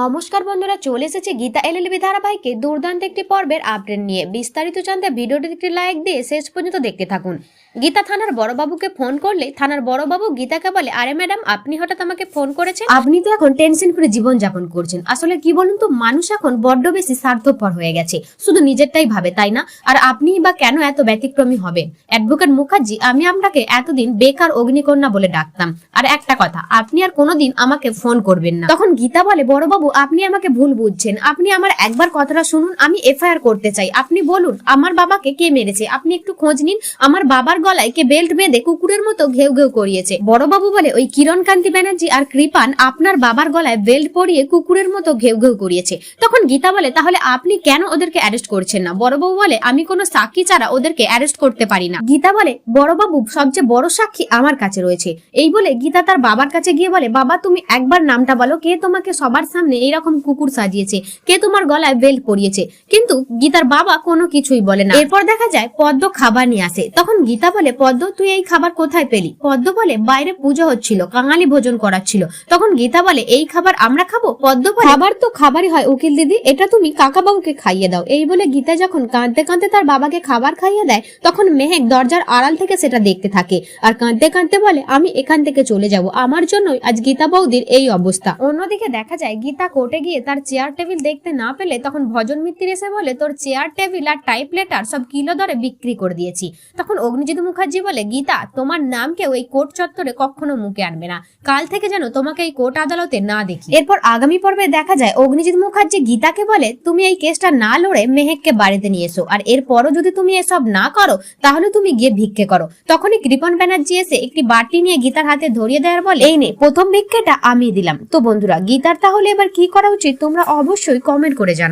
নমস্কার বন্ধুরা, চলে এসেছে গীতা এলএলবি ধারাবাহিকে। দুর্দান্ত একটি পর্বের আপডেট নিয়ে। বিস্তারিত জানতে ভিডিওটি একটি লাইক দিয়ে শেষ পর্যন্ত দেখতে থাকুন। গীতা থানার বড়বাবুকে ফোন করলে, থানার বড়বাবু গীতাকে বলে, আরে ম্যাডাম, আপনি হঠাৎ আমাকে ফোন করেছেন? আপনি তো এখন টেনশন করে জীবন যাপন করছেন। আসলে কি বলুন তো, মানুষ এখন বড্ড বেশি স্বার্থপর হয়ে গেছে। শুধু নিজেরটাই ভাবে, তাই না? আর আপনি বা কেন এত ব্যতিক্রমী হবেন? অ্যাডভোকেট মুখার্জি, আমি আপনাকে এতদিন বেকার অগ্নিকন্যা বলে ডাকতাম। আর একটা কথা, আপনি আর কোনোদিন আমাকে ফোন করবেন না। তখন গীতা বলে, বড়বাবু আপনি আমাকে ভুল বুঝছেন। আপনি আমার একবার কথাটা শুনুন, আমি এফআইআর করতে চাই। আপনি বলুন, আমার বাবাকে কে মেরেছে? আপনি একটু খোঁজ নিন, আমার বাবার গলায় কে বেল্ট বেঁধে কুকুরের মতো ঘেউ ঘেউ করিয়েছে। বড়বাবু বলে, ওই কিরণ কান্তি ব্যানার্জি আর কৃপান আপনার বাবার গলায় বেল্ট পরিয়ে কুকুরের মতো ঘেউ ঘেউ করিয়েছে। তখন গীতা বলে, তাহলে আপনি কেন ওদেরকে অ্যারেস্ট করছেন না? বড়বাবু বলে, আমি কোনো সাক্ষী ছাড়া ওদেরকে অ্যারেস্ট করতে পারি না। গীতা বলে, বড়বাবু, সবচেয়ে বড় সাক্ষী আমার কাছে রয়েছে। এই বলে গীতা তার বাবার কাছে গিয়ে বলে, বাবা, তুমি একবার নামটা বলো, কে তোমাকে সবার সামনে এইরকম কুকুর সাজিয়েছে। কে তোমার গলায় বেল্ট পরিয়েছে? কিন্তু গীতার বাবা কোনো কিছুই বলে না। এরপর দেখা যায়, পদ্ম খাবার নিয়ে আসে। তখন গীতা বলে, পদ্ম, তুই এই খাবার কোথায় পেলি? পদ্ম বলে, বাইরে পুজো হচ্ছিল, কাঙালি ভোজন করাচ্ছিল। তখন গীতা বলে, এই খাবার আমরা খাব? পদ্ম খাবার তো খাবারই হয়, উকিল দিদি, এটা তুমি কাকাবাবুকে খাইয়ে দাও। এই বলে গীতা যখন কাঁদতে কাঁদতে তার বাবাকে খাবার খাইয়ে দেয়, তখন মেহেক দরজার আড়াল থেকে সেটা দেখতে থাকে। আর কাঁদতে কাঁদতে বলে, আমি এখান থেকে চলে যাব। আমার জন্যই আজ গীতা বৌদির এই অবস্থা। অন্যদিকে দেখা যায়, গীতা কোর্টে গিয়ে তার চেয়ার টেবিল দেখতে না পেলে তখন ভজন মিত্র এসে বলে, তোর চেয়ার টেবিল আর টাইপ লেটার সব কিলো দরে বিক্রি করে দিয়েছি। তখন অগ্নিজিৎ মুখার্জি বলে, গীতা, তোমার নাম কেউ এই কোর্ট চত্বরে কখনো মুখে আনবে না। কাল থেকে যেন তোমাকে এই কোর্ট আদালতে না দেখি। এরপর আগামী পর্বে দেখা যায়, অগ্নিজিৎ মুখার্জি গীতাকে বলে, তুমি এই কেসটা না লড়ে মেহেককে বাড়িতে নিয়ে এসো, আর এরপরও যদি তুমি এসব না করো, তাহলে তুমি গিয়ে ভিক্ষে করো। তখনই কৃপন ব্যানার্জি এসে একটি বাটি নিয়ে গীতার হাতে ধরিয়ে দেওয়ার বলে, এই নে, প্রথম ভিক্ষেটা আমি দিলাম। তো বন্ধুরা, গীতার তাহলে এবার কি করা উচিত? তোমরা অবশ্যই কমেন্ট করে জানাও।